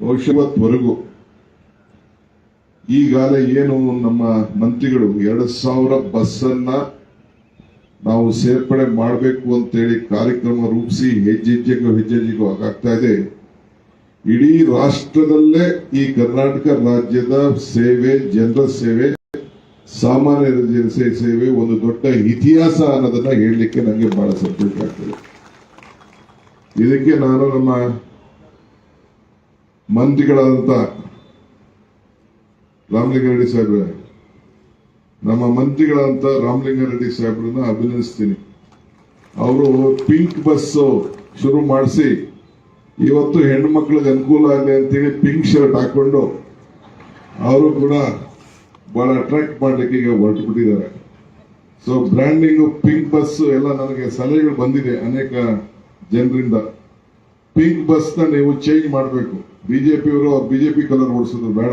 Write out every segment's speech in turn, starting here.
ಬಹುಶಃ ಇವತ್ವರೆಗೂ ಈಗಾಗಲೇ ಏನು ನಮ್ಮ ಮಂತ್ರಿಗಳು, ಎರಡು ಸಾವಿರ ಬಸ್ ನಾವು ಸೇರ್ಪಡೆ ಮಾಡಬೇಕು ಅಂತೇಳಿ ಕಾರ್ಯಕ್ರಮ ರೂಪಿಸಿ ಹೆಜ್ಜೆಜ್ಜೆಗೂ ಹೆಜ್ಜೆಜ್ಜೆಗೂ ಆಗಾಗ್ತಾ ಇದೆ. ಇಡೀ ರಾಷ್ಟ್ರದಲ್ಲೇ ಈ ಕರ್ನಾಟಕ ರಾಜ್ಯದ ಸೇವೆ, ಜನರ ಸೇವೆ, ಸಾಮಾನ್ಯ ಸೇವೆ ಒಂದು ದೊಡ್ಡ ಇತಿಹಾಸ ಅನ್ನೋದನ್ನ ಹೇಳಲಿಕ್ಕೆ ನನಗೆ ಬಹಳ ಸಂತೋಷ ಆಗ್ತದೆ. ಇದಕ್ಕೆ ನಾನು ನಮ್ಮ ಮಂತ್ರಿಗಳಾದಂತ ರಾಮಲಿಂಗಾರೆಡ್ಡಿ ಸಾಹೇಬ್ರೆ, ನಮ್ಮ ಮಂತ್ರಿಗಳಂತ ರಾಮಲಿಂಗಾರೆಡ್ಡಿ ಸಾಹೇಬ್ರನ್ನ ಅಭಿನಂದಿಸ್ತೀನಿ. ಅವರು ಪಿಂಕ್ ಬಸ್ ಶುರು ಮಾಡಿಸಿ ಇವತ್ತು ಹೆಣ್ಣು ಮಕ್ಕಳಿಗೆ ಅನುಕೂಲ ಆಗಲಿ ಅಂತೇಳಿ ಪಿಂಕ್ ಶರ್ಟ್ ಹಾಕೊಂಡು ಅವರು ಕೂಡ ಬಹಳ ಅಟ್ರಾಕ್ಟ್ ಮಾಡ್ಲಿಕ್ಕೆ ಈಗ ಹೊರಟು ಸೊ ಬ್ರ್ಯಾಂಡಿಂಗ್ ಪಿಂಕ್ ಬಸ್ ಎಲ್ಲ ನನಗೆ ಸಲಹೆಗಳು ಬಂದಿದೆ ಅನೇಕ ಜನರಿಂದ. ಪಿಂಕ್ ಬಸ್ನ ನೀವು ಚೇಂಜ್ ಮಾಡಬೇಕು. ಬಿಜೆಪಿಯವರು ಬಿಜೆಪಿ ಕಲರ್ ಓಡಿಸೋದು ಬೇಡ.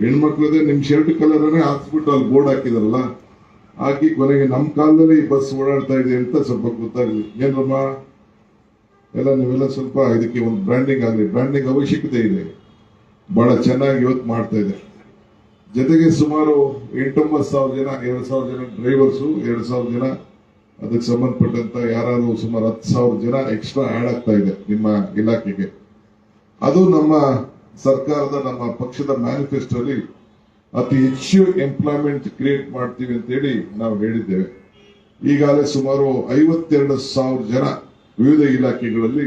ಹೆಣ್ಮಕ್ಳದೇ ನಿಮ್ ಶರ್ಟ್ ಕಲರ್ ಹಾಕ್ಸ್ಬಿಟ್ಟು ಅಲ್ಲಿ ಬೋರ್ಡ್ ಹಾಕಿದಾರಲ್ಲ, ಹಾಕಿ ಕೊನೆಗೆ ನಮ್ಮ ಕಾಲದಲ್ಲಿ ಈ ಬಸ್ ಓಡಾಡ್ತಾ ಇದೆ ಅಂತ ಸ್ವಲ್ಪ ಗೊತ್ತಾಗಲಿ ಏನಮ್ಮ ಎಲ್ಲ ನೀವೆಲ್ಲ ಸ್ವಲ್ಪ ಇದಕ್ಕೆ ಒಂದು ಬ್ರ್ಯಾಂಡಿಂಗ್ ಆಗಲಿ ಬ್ರ್ಯಾಂಡಿಂಗ್ ಅವಶ್ಯಕತೆ ಇದೆ. ಬಹಳ ಚೆನ್ನಾಗಿ ಇವತ್ತು ಮಾಡ್ತಾ ಇದೆ. ಜೊತೆಗೆ ಸುಮಾರು ಎಂಟೊಂಬತ್ತು ಸಾವಿರ ಜನ, ಎರಡು ಸಾವಿರ ಜನ ಡ್ರೈವರ್ಸು ಎರಡು ಸಾವಿರ ಜನ ಅದಕ್ಕೆ ಸಂಬಂಧಪಟ್ಟಂತ ಯಾರು ಸುಮಾರು ಹತ್ತು ಸಾವಿರ ಜನ ಎಕ್ಸ್ಟ್ರಾ ಆಡ್ ಆಗ್ತಾ ಇದೆ ನಿಮ್ಮ ಇಲಾಖೆಗೆ. ಅದು ನಮ್ಮ ಸರ್ಕಾರದ, ನಮ್ಮ ಪಕ್ಷದ ಮ್ಯಾನಿಫೆಸ್ಟೋಲಿ ಅತಿ ಹೆಚ್ಚು ಎಂಪ್ಲಾಯ್ಮೆಂಟ್ ಕ್ರಿಯೇಟ್ ಮಾಡ್ತೀವಿ ಅಂತೇಳಿ ನಾವು ಹೇಳಿದ್ದೇವೆ. ಈಗಾಗಲೇ ಸುಮಾರು ಐವತ್ತೆರಡು ಸಾವಿರ ಜನ ವಿವಿಧ ಇಲಾಖೆಗಳಲ್ಲಿ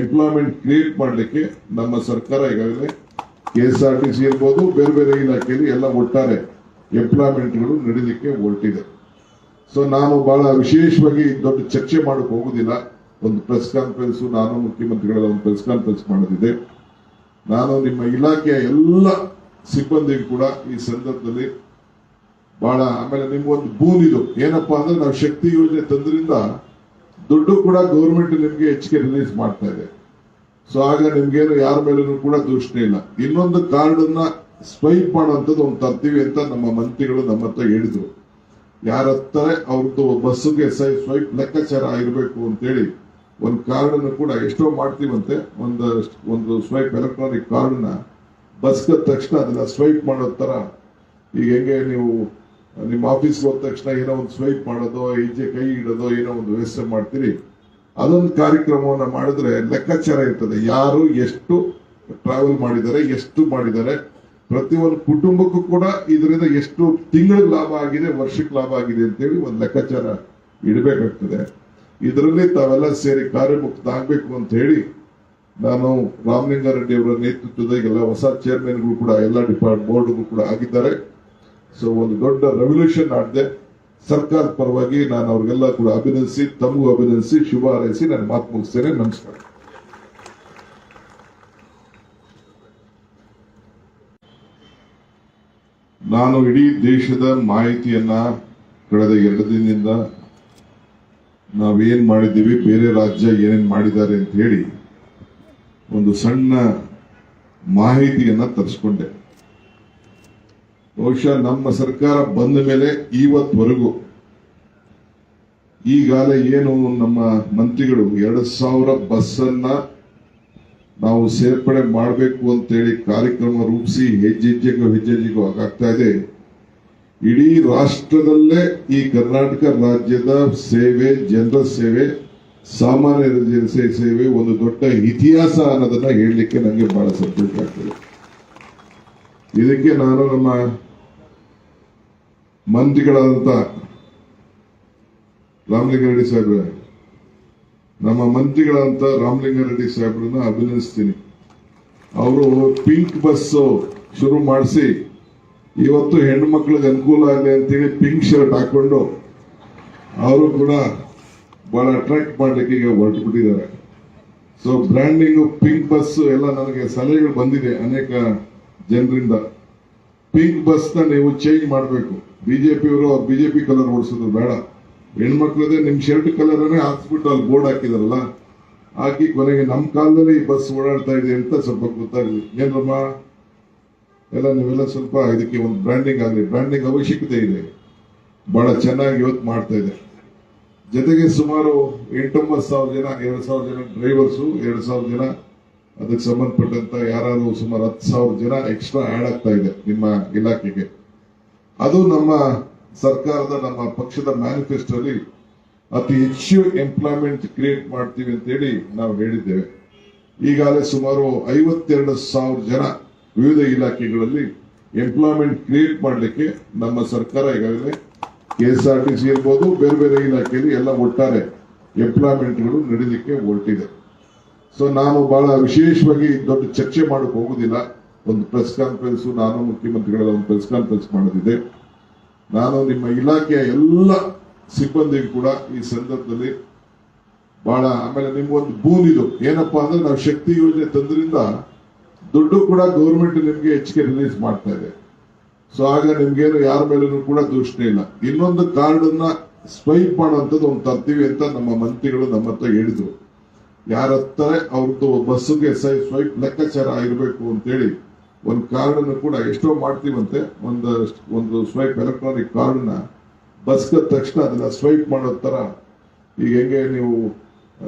ಎಂಪ್ಲಾಯ್ಮೆಂಟ್ ಕ್ರಿಯೇಟ್ ಮಾಡಲಿಕ್ಕೆ ನಮ್ಮ ಸರ್ಕಾರ ಈಗಾಗಲೇ K S R T C ಇರ್ಬೋದು, ಬೇರೆ ಬೇರೆ ಇಲಾಖೆಯಲ್ಲಿ ಎಲ್ಲ ಒಟ್ಟಾರೆ ಎಂಪ್ಲಾಯ್ಮೆಂಟ್ಗಳು ನಡೀಲಿಕ್ಕೆ ಹೊರಟಿದೆ. ಸೊ ನಾನು ಬಹಳ ವಿಶೇಷವಾಗಿ ದೊಡ್ಡ ಚರ್ಚೆ ಮಾಡಕ್ಕೆ ಹೋಗುದಿಲ್ಲ. ಒಂದು ಪ್ರೆಸ್ ಕಾನ್ಫರೆನ್ಸ್ ನಾನು ಮುಖ್ಯಮಂತ್ರಿಗಳ ಒಂದು ಪ್ರೆಸ್ ಕಾನ್ಫರೆನ್ಸ್ ಮಾಡೋದಿದೆ ನಾನು ನಿಮ್ಮ ಇಲಾಖೆಯ ಎಲ್ಲ ಸಿಬ್ಬಂದಿಗೂ ಕೂಡ ಈ ಸಂದರ್ಭದಲ್ಲಿ ಬಹಳ ಆಮೇಲೆ ನಿಮ್ಗೊಂದು ಬೂನ್ ಇದು. ಏನಪ್ಪಾ ಅಂದ್ರೆ ನಾವು ಶಕ್ತಿ ಯೋಜನೆ ತಂದ್ರಿಂದ ದುಡ್ಡು ಕೂಡ ಗೌರ್ಮೆಂಟ್ ನಿಮ್ಗೆ ಹೆಚ್ಚಿಗೆ ರಿಲೀಸ್ ಮಾಡ್ತಾ ಇದೆ. ಸೊ ಆಗ ನಿಮ್ಗೇನು ಯಾರ ಮೇಲೂ ಕೂಡ ದೂಷಣೆ ಇಲ್ಲ. ಇನ್ನೊಂದು ಕಾರ್ಡ್ ಅನ್ನ ಸ್ವೈಪ್ ಮಾಡುವಂತದ್ದು ಒಂದು ತರ್ತೀವಿ ಅಂತ ನಮ್ಮ ಮಂತ್ರಿಗಳು ನಮ್ಮ ಹತ್ರ ಹೇಳಿದ್ರು. ಯಾರ ಹತ್ರ ಅವ್ರದ್ದು ಬಸ್ಸಿಗೆ ಸ್ವೈಪ್ ಲೆಕ್ಕಾಚಾರ ಇರಬೇಕು ಅಂತೇಳಿ ಒಂದು ಕಾರ್ಡ್ ಅನ್ನು ಕೂಡ ಎಷ್ಟೋ ಮಾಡ್ತೀವಂತೆ, ಒಂದು ಒಂದು ಸ್ವೈಪ್ ಎಲೆಕ್ಟ್ರಾನಿಕ್ ಕಾರ್ಡ್ನ ಬಸ್ ತಕ್ಷಣ ಅದನ್ನ ಸ್ವೈಪ್ ಮಾಡೋ ತರ. ಈಗ ಹೆಂಗೆ ನೀವು ನಿಮ್ಮ ಆಫೀಸ್ಗೆ ಹೋದ ತಕ್ಷಣ ಏನೋ ಒಂದು ಸ್ವೈಪ್ ಮಾಡೋದು ಈಚೆ ಕೈ ಇಡೋದು ಏನೋ ಒಂದು ವ್ಯವಸ್ಥೆ ಮಾಡ್ತೀರಿ. ಅದೊಂದು ಕಾರ್ಯಕ್ರಮವನ್ನು ಮಾಡಿದ್ರೆ ಲೆಕ್ಕಾಚಾರ ಇರ್ತದೆ. ಯಾರು ಎಷ್ಟು ಟ್ರಾವೆಲ್ ಮಾಡಿದ್ದಾರೆ, ಎಷ್ಟು ಮಾಡಿದ್ದಾರೆ. ಪ್ರತಿಯೊಂದು ಕುಟುಂಬಕ್ಕೂ ಕೂಡ ಇದರಿಂದ ಎಷ್ಟು ತಿಂಗಳಿಗೆ ಲಾಭ ಆಗಿದೆ, ವರ್ಷಕ್ಕೆ ಲಾಭ ಆಗಿದೆ ಅಂತೇಳಿ ಒಂದು ಲೆಕ್ಕಾಚಾರ ಇಡಬೇಕಾಗ್ತದೆ. ಇದರಲ್ಲಿ ತಾವೆಲ್ಲ ಸೇರಿ ಕಾರ್ಯಮುಕ್ತ ಆಗ್ಬೇಕು ಅಂತ ಹೇಳಿ ನಾನು ರಾಮಲಿಂಗಾರೆಡ್ಡಿ ಅವರ ನೇತೃತ್ವದ ಎಲ್ಲ ಹೊಸ ಚೇರ್ಮನ್ಗಳು ಕೂಡ, ಎಲ್ಲ ಡಿಪಾರ್ಟ್ ಬೋರ್ಡ್ಗಳು ಕೂಡ ಆಗಿದ್ದಾರೆ. ಸೊ ಒಂದು ದೊಡ್ಡ ರೆವಲ್ಯೂಷನ್ ಆಡಿದೆ ಸರ್ಕಾರ ಪರವಾಗಿ ನಾನು ಅವ್ರಿಗೆಲ್ಲ ಕೂಡ ಅಭಿನಂದಿಸಿ, ತಮಗೂ ಅಭಿನಂದಿಸಿ, ಶುಭ ಹಾರೈಸಿ ನಾನು ಮಾತು ಮುಗಿಸ್ತೇನೆ. ನಮಸ್ಕಾರ. ನಾನು ಇಡೀ ದೇಶದ ಮಾಹಿತಿಯನ್ನ ಕಳೆದ ಎರಡು ದಿನದಿಂದ ನಾವೇನ್ ಮಾಡಿದ್ದೀವಿ, ಬೇರೆ ರಾಜ್ಯ ಏನೇನ್ ಮಾಡಿದ್ದಾರೆ ಅಂತ ಹೇಳಿ ಒಂದು ಸಣ್ಣ ಮಾಹಿತಿಯನ್ನ ತರಿಸ್ಕೊಂಡೆ. ಬಹುಶಃ ನಮ್ಮ ಸರ್ಕಾರ ಬಂದ ಮೇಲೆ ಇವತ್ವರೆಗೂ ಈಗಾಗಲೇ ಏನು ನಮ್ಮ ಮಂತ್ರಿಗಳು ಎರಡು ಸಾವಿರ ಬಸ್ ಅನ್ನ ನಾವು ಸೇರ್ಪಡೆ ಮಾಡಬೇಕು ಅಂತೇಳಿ ಕಾರ್ಯಕ್ರಮ ರೂಪಿಸಿ ಹೆಜ್ಜೆಜ್ಜೆಗೂ ಹೆಜ್ಜೆಜ್ಜೆಗೂ ಆಗಾಗ್ತಾ ಇದೆ. ಇಡೀ ರಾಷ್ಟ್ರದಲ್ಲೇ ಈ ಕರ್ನಾಟಕ ರಾಜ್ಯದ ಸೇವೆ, ಜನರ ಸೇವೆ, ಸಾಮಾನ್ಯ ಜನಸೇ ಸೇವೆ ಒಂದು ದೊಡ್ಡ ಇತಿಹಾಸ ಅನ್ನೋದನ್ನ ಹೇಳಲಿಕ್ಕೆ ನನಗೆ ಬಹಳ ಸಂತೋಷ ಆಗ್ತದೆ. ಇದಕ್ಕೆ ನಾನು ನಮ್ಮ ಮಂತ್ರಿಗಳಾದಂತ ರಾಮಲಿಂಗಾರೆಡ್ಡಿ ಸಾಹೇಬ್ರೆ, ನಮ್ಮ ಮಂತ್ರಿಗಳಂತ ರಾಮಲಿಂಗಾರೆಡ್ಡಿ ಸಾಹೇಬ್ರನ್ನ ಅಭಿನಂದಿಸ್ತೀನಿ. ಅವರು ಪಿಂಕ್ ಬಸ್ ಶುರು ಮಾಡಿಸಿ ಇವತ್ತು ಹೆಣ್ಣು ಮಕ್ಕಳಿಗೆ ಅನುಕೂಲ ಆಗಲಿ ಅಂತೇಳಿ ಪಿಂಕ್ ಶರ್ಟ್ ಹಾಕೊಂಡು ಅವರು ಕೂಡ ಬಹಳ ಅಟ್ರಾಕ್ಟ್ ಮಾಡ್ಲಿಕ್ಕೆ ಈಗ ಹೊರಟು ಬಿಟ್ಟಿದ್ದಾರೆ ಸೊ ಬ್ರ್ಯಾಂಡಿಂಗ್ ಪಿಂಕ್ ಬಸ್ ಎಲ್ಲ ನನಗೆ ಸಲಹೆಗಳು ಬಂದಿದೆ ಅನೇಕ ಜನರಿಂದ. ಪಿಂಕ್ ಬಸ್ನ ನೀವು ಚೇಂಜ್ ಮಾಡಬೇಕು. ಬಿಜೆಪಿಯವರು ಬಿಜೆಪಿ ಕಲರ್ ಓಡಿಸೋದು ಬೇಡ. ಹೆಣ್ಮಕ್ಳದೇ ನಿಮ್ ಶರ್ಟ್ ಕಲರ್ ಹಾಕ್ಸ್ಬಿಟ್ಟು ಅಲ್ಲಿ ಬೋರ್ಡ್ ಹಾಕಿದಾರಲ್ಲ, ಹಾಕಿ ಕೊನೆಗೆ ನಮ್ಮ ಕಾಲದಲ್ಲಿ ಈ ಬಸ್ ಓಡಾಡ್ತಾ ಇದೆ ಅಂತ ಸ್ವಲ್ಪ ಗೊತ್ತಾಗಲಿ. ಏನ್ರಮ್ಮ? ಎಲ್ಲ ನೀವೆಲ್ಲ ಸ್ವಲ್ಪ ಇದಕ್ಕೆ ಒಂದು ಬ್ರ್ಯಾಂಡಿಂಗ್ ಆಗಲಿ ಬ್ರ್ಯಾಂಡಿಂಗ್ ಅವಶ್ಯಕತೆ ಇದೆ. ಬಹಳ ಚೆನ್ನಾಗಿ ಇವತ್ತು ಮಾಡ್ತಾ ಇದೆ. ಜೊತೆಗೆ ಸುಮಾರು ಎಂಟೊಂಬತ್ತು ಸಾವಿರ ಜನ, ಎರಡು ಸಾವಿರ ಜನ ಡ್ರೈವರ್ಸು ಎರಡು ಸಾವಿರ ಜನ ಅದಕ್ಕೆ ಸಂಬಂಧಪಟ್ಟಂತ ಯಾರು ಸುಮಾರು ಹತ್ತು ಸಾವಿರ ಜನ ಎಕ್ಸ್ಟ್ರಾ ಆಡ್ ಆಗ್ತಾ ಇದೆ ನಿಮ್ಮ ಇಲಾಖೆಗೆ. ಅದು ನಮ್ಮ ಸರ್ಕಾರದ, ನಮ್ಮ ಪಕ್ಷದ ಮ್ಯಾನಿಫೆಸ್ಟೋಲಿ ಅತಿ ಹೆಚ್ಚು ಎಂಪ್ಲಾಯ್ಮೆಂಟ್ ಕ್ರಿಯೇಟ್ ಮಾಡ್ತೀವಿ ಅಂತ ಹೇಳಿ ನಾವು ಹೇಳಿದ್ದೇವೆ. ಈಗಾಗಲೇ ಸುಮಾರು ಐವತ್ತೆರಡು ಸಾವಿರ ಜನ ವಿವಿಧ ಇಲಾಖೆಗಳಲ್ಲಿ ಎಂಪ್ಲಾಯ್ಮೆಂಟ್ ಕ್ರಿಯೇಟ್ ಮಾಡಲಿಕ್ಕೆ ನಮ್ಮ ಸರ್ಕಾರ ಈಗಾಗಲೇ K S R T C ಇರ್ಬೋದು, ಬೇರೆ ಬೇರೆ ಇಲಾಖೆಯಲ್ಲಿ ಎಲ್ಲ ಒಟ್ಟಾರೆ ಎಂಪ್ಲಾಯ್ಮೆಂಟ್ಗಳು ನಡೀಲಿಕ್ಕೆ ಹೊರಟಿದೆ. ಸೊ ನಾನು ಬಹಳ ವಿಶೇಷವಾಗಿ ದೊಡ್ಡ ಚರ್ಚೆ ಮಾಡಕ್ ಹೋಗುದಿಲ್ಲ. ಒಂದು ಪ್ರೆಸ್ ಕಾನ್ಫರೆನ್ಸ್ ನಾನು ಮುಖ್ಯಮಂತ್ರಿಗಳ ಒಂದು ಪ್ರೆಸ್ ಕಾನ್ಫರೆನ್ಸ್ ಮಾಡೋದಿದೆ. ನಾನು ನಿಮ್ಮ ಇಲಾಖೆಯ ಎಲ್ಲ ಸಿಬ್ಬಂದಿಗೂ ಕೂಡ ಈ ಸಂದರ್ಭದಲ್ಲಿ ಬಹಳ ಆಮೇಲೆ ನಿಮ್ಗೊಂದು ಇದು ಏನಪ್ಪಾ ಅಂದ್ರೆ ನಾವು ಶಕ್ತಿ ಯೋಜನೆ ತಂದ್ರಿಂದ ದುಡ್ಡು ಕೂಡ ಗೌರ್ಮೆಂಟ್ ನಿಮ್ಗೆ ಹೆಚ್ಚಿಗೆ ರಿಲೀಸ್ ಮಾಡ್ತಾ ಇದೆ. ಸೊ ಆಗ ನಿಮ್ಗೇನು ಯಾರ ಮೇಲೂ ಕೂಡ ದೂಷಣೆ ಇಲ್ಲ. ಇನ್ನೊಂದು ಕಾರ್ಡ್ ಅನ್ನ ಸ್ವೈಪ್ ಮಾಡುವಂತದ್ದು ಒಂದು ತರ್ತೀವಿ ಅಂತ ನಮ್ಮ ಮಂತ್ರಿಗಳು ನಮ್ಮ ಹತ್ರ ಹೇಳಿದ್ರು. ಯಾರ ಹತ್ತಾರೆ ಅವ್ರದ್ದು ಬಸ್ಸಿಗೆ ಸ್ವೈಪ್ ಲೆಕ್ಕಾಚಾರ ಆಗಿರ್ಬೇಕು ಅಂತೇಳಿ ಒಂದು ಕಾರ್ಡ್ ಅನ್ನು ಕೂಡ ಎಷ್ಟೋ ಮಾಡ್ತೀವಂತೆ. ಒಂದು ಒಂದು ಸ್ವೈಪ್ ಎಲೆಕ್ಟ್ರಾನಿಕ್ ಕಾರ್ಡ್ನ ಬಸ್ಗೆ ತಕ್ಷಣ ಅದನ್ನ ಸ್ವೈಪ್ ಮಾಡೋ ತರ. ಈಗ ಹೆಂಗೆ ನೀವು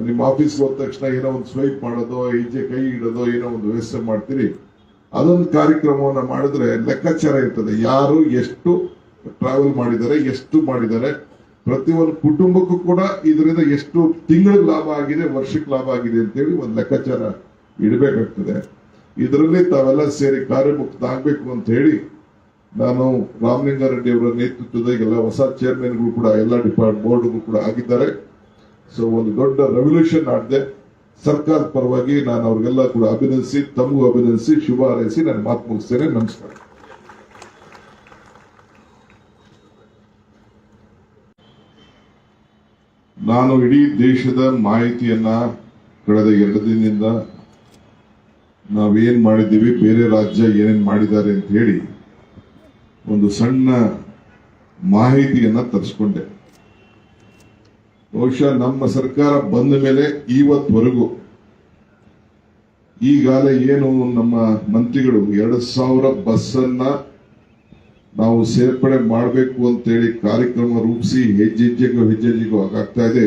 ನಿಮ್ಮ ಆಫೀಸ್ಗೆ ಹೋದ ತಕ್ಷಣ ಏನೋ ಒಂದು ಸ್ವೈಪ್ ಮಾಡೋದು ಈಚೆ ಕೈ ಇಡೋದು ಏನೋ ಒಂದು ವ್ಯವಸ್ಥೆ ಮಾಡ್ತೀರಿ. ಅದೊಂದು ಕಾರ್ಯಕ್ರಮವನ್ನು ಮಾಡಿದ್ರೆ ಲೆಕ್ಕಾಚಾರ ಇರ್ತದೆ. ಯಾರು ಎಷ್ಟು ಟ್ರಾವೆಲ್ ಮಾಡಿದ್ದಾರೆ, ಎಷ್ಟು ಮಾಡಿದ್ದಾರೆ, ಪ್ರತಿಯೊಂದು ಕುಟುಂಬಕ್ಕೂ ಕೂಡ ಇದರಿಂದ ಎಷ್ಟು ತಿಂಗಳ ಲಾಭ ಆಗಿದೆ, ವರ್ಷಕ್ಕೆ ಲಾಭ ಆಗಿದೆ ಅಂತೇಳಿ ಒಂದು ಲೆಕ್ಕಾಚಾರ ಇಡಬೇಕಾಗ್ತದೆ. ಇದರಲ್ಲಿ ತಾವೆಲ್ಲ ಸೇರಿ ಕಾರ್ಯಮುಕ್ತಾಗಬೇಕು ಅಂತ ಹೇಳಿ ನಾನು ರಾಮಲಿಂಗಾರೆಡ್ಡಿ ಅವರ ನೇತೃತ್ವದ ಎಲ್ಲ ಹೊಸ ಚೇರ್ಮನ್ಗಳು ಕೂಡ, ಎಲ್ಲ ಡಿಪಾರ್ಟ್ ಬೋರ್ಡ್ಗಳು ಕೂಡ ಆಗಿದ್ದಾರೆ. ಸೊ ಒಂದು ದೊಡ್ಡ ರೆವಲ್ಯೂಷನ್ ಆಡಿದೆ ಸರ್ಕಾರದ ಪರವಾಗಿ ನಾನು ಅವ್ರಿಗೆಲ್ಲ ಕೂಡ ಅಭಿನಂದಿಸಿ, ತಮಗೂ ಅಭಿನಂದಿಸಿ ಶುಭ ಹಾರೈಸಿ ನಾನು ಮಾತು ಮುಗಿಸ್ತೇನೆ. ನಮಸ್ಕಾರ. ನಾನು ಇಡೀ ದೇಶದ ಮಾಹಿತಿಯನ್ನ ಕಳೆದ ಎರಡು ದಿನದಿಂದ ನಾವೇನ್ ಮಾಡಿದ್ದೀವಿ, ಬೇರೆ ರಾಜ್ಯ ಏನೇನ್ ಮಾಡಿದ್ದಾರೆ ಅಂತ ಹೇಳಿ ಒಂದು ಸಣ್ಣ ಮಾಹಿತಿಯನ್ನ ತರಿಸ್ಕೊಂಡೆ. ಬಹುಶಃ ನಮ್ಮ ಸರ್ಕಾರ ಬಂದ ಮೇಲೆ ಇವತ್ವರೆಗೂ ಈಗಾಗಲೇ ಏನು ನಮ್ಮ ಮಂತ್ರಿಗಳು ಎರಡು ಸಾವಿರ ಬಸ್ ಅನ್ನ ನಾವು ಸೇರ್ಪಡೆ ಮಾಡಬೇಕು ಅಂತೇಳಿ ಕಾರ್ಯಕ್ರಮ ರೂಪಿಸಿ ಹೆಜ್ಜೆಜ್ಜೆಗೂ ಹೆಜ್ಜೆಜ್ಜೆಗೂ ಆಗ್ತಾ ಇದೆ.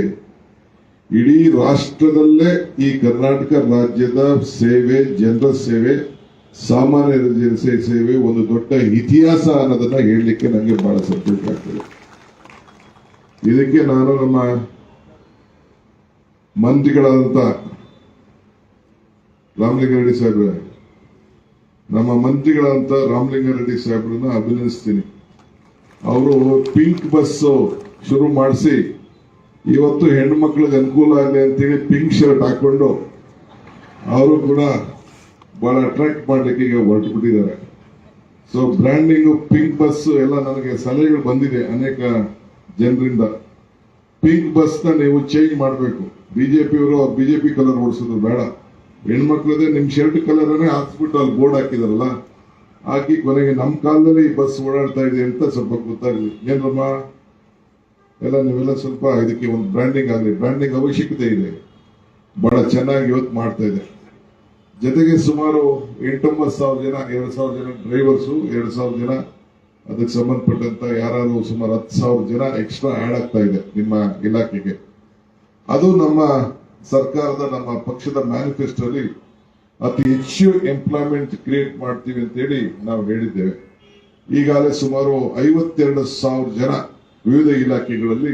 ಇಡೀ ರಾಷ್ಟ್ರದಲ್ಲೇ ಈ ಕರ್ನಾಟಕ ರಾಜ್ಯದ ಸೇವೆ, ಜನರ ಸೇವೆ ಸಾಮಾನ್ಯ ಜನರ ಸೇವೆ ಒಂದು ದೊಡ್ಡ ಇತಿಹಾಸ ಅನ್ನೋದನ್ನ ಹೇಳಲಿಕ್ಕೆ ನನಗೆ ಬಹಳ ಸಂತೋಷ ಆಗ್ತದೆ. ಇದಕ್ಕೆ ನಾನು ನಮ್ಮ ಮಂತ್ರಿಗಳಾದಂತ ರಾಮಲಿಂಗಾರೆಡ್ಡಿ ಸಾಹೇಬ್ರೆ, ನಮ್ಮ ಮಂತ್ರಿಗಳಾದಂಥ ರಾಮಲಿಂಗಾರೆಡ್ಡಿ ಸಾಹೇಬ್ರನ್ನ ಅಭಿನಂದಿಸ್ತೀನಿ. ಅವರು ಪಿಂಕ್ ಬಸ್ ಶುರು ಮಾಡಿಸಿ ಇವತ್ತು ಹೆಣ್ಣು ಮಕ್ಕಳಿಗೆ ಅನುಕೂಲ ಆಗಲಿ ಅಂತೇಳಿ ಪಿಂಕ್ ಶರ್ಟ್ ಹಾಕೊಂಡು ಅವರು ಕೂಡ ಬಹಳ ಅಟ್ರಾಕ್ಟ್ ಮಾಡ್ಲಿಕ್ಕೆ ಈಗ ಹೊರಟು ಬಿಟ್ಟಿದ್ದಾರೆ ಸೊ ಬ್ರ್ಯಾಂಡಿಂಗ್ ಪಿಂಕ್ ಬಸ್ ಎಲ್ಲ ನನಗೆ ಸಲಹೆಗಳು ಬಂದಿದೆ ಅನೇಕ ಜನರಿಂದ. ಪಿಂಕ್ ಬಸ್ನ ನೀವು ಚೇಂಜ್ ಮಾಡಬೇಕು. ಬಿಜೆಪಿಯವರು ಬಿಜೆಪಿ ಕಲರ್ ಓಡಿಸೋದು ಬೇಡ. ಹೆಣ್ಮಕ್ಳದೇ ನಿಮ್ ಶರ್ಟ್ ಕಲರ್ ಹಾಕ್ಸ್ಬಿಟ್ಟು ಅಲ್ಲಿ ಬೋರ್ಡ್ ಹಾಕಿದಾರಲ್ಲ, ಹಾಕಿ ಕೊನೆಗೆ ನಮ್ ಕಾಲದಲ್ಲಿ ಈ ಬಸ್ ಓಡಾಡ್ತಾ ಇದೆ ಅಂತ ಸ್ವಲ್ಪ ಗೊತ್ತಾಗಲಿ ಏನ್ರಮ್ಮ? ಎಲ್ಲ ನೀವೆಲ್ಲ ಸ್ವಲ್ಪ ಇದಕ್ಕೆ ಒಂದು ಬ್ರ್ಯಾಂಡಿಂಗ್ ಆಗಲಿ ಬ್ರ್ಯಾಂಡಿಂಗ್ ಅವಶ್ಯಕತೆ ಇದೆ. ಬಹಳ ಚೆನ್ನಾಗಿ ಇವತ್ತು ಮಾಡ್ತಾ ಇದೆ. ಜೊತೆಗೆ ಸುಮಾರು ಎಂಟೊಂಬತ್ತು ಸಾವಿರ ಜನ, ಎರಡು ಸಾವಿರ ಜನ ಡ್ರೈವರ್ಸು ಎರಡು ಸಾವಿರ ಜನ ಅದಕ್ಕೆ ಸಂಬಂಧಪಟ್ಟಂತ ಯಾರಾದ್ರೂ ಸುಮಾರು ಹತ್ತು ಸಾವಿರ ಜನ ಎಕ್ಸ್ಟ್ರಾ ಆಡ್ ಆಗ್ತಾ ಇದೆ ನಿಮ್ಮ ಇಲಾಖೆಗೆ. ಅದು ನಮ್ಮ ಸರ್ಕಾರದ, ನಮ್ಮ ಪಕ್ಷದ ಮ್ಯಾನಿಫೆಸ್ಟೋಲಿ ಅತಿ ಹೆಚ್ಚು ಎಂಪ್ಲಾಯ್ಮೆಂಟ್ ಕ್ರಿಯೇಟ್ ಮಾಡ್ತೀವಿ ಅಂತ ಹೇಳಿ ನಾವು ಹೇಳಿದ್ದೇವೆ. ಈಗಾಗಲೇ ಸುಮಾರು ಐವತ್ತೆರಡು ಸಾವಿರ ಜನ ವಿವಿಧ ಇಲಾಖೆಗಳಲ್ಲಿ